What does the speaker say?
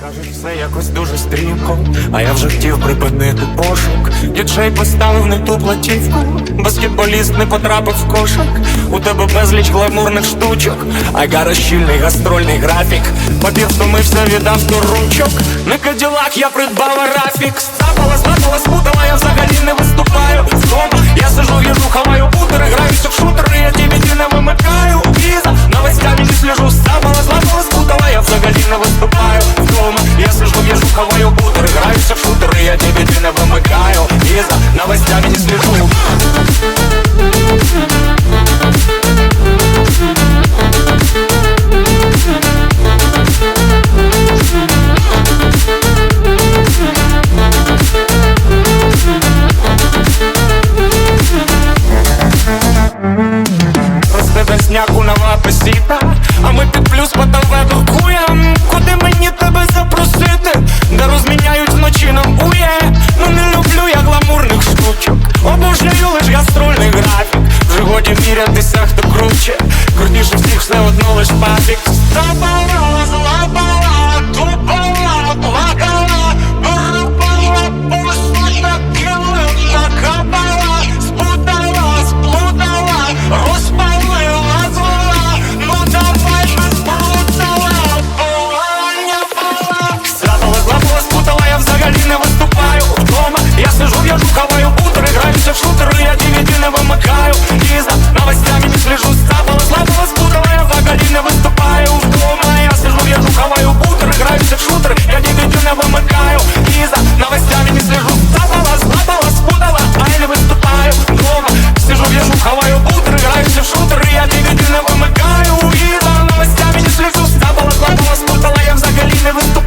Кажуть, все якось дуже стрімко, а я вже хотів припинити пошук. Діджей поставив не ту платівку, баскетболіст не потрапив в кошик. У тебе безліч гламурних штучок, а гара щільний гастрольний графік. Папір втомився сто ручок. На каділах я придбав арафік. привыкаю И за новостями не слежу. Просто досняку нова посіта, а ми під плюс потове дуркуєм, куди мені Перед хто круче. Крутнейших всіх все одно лиш папік С never thought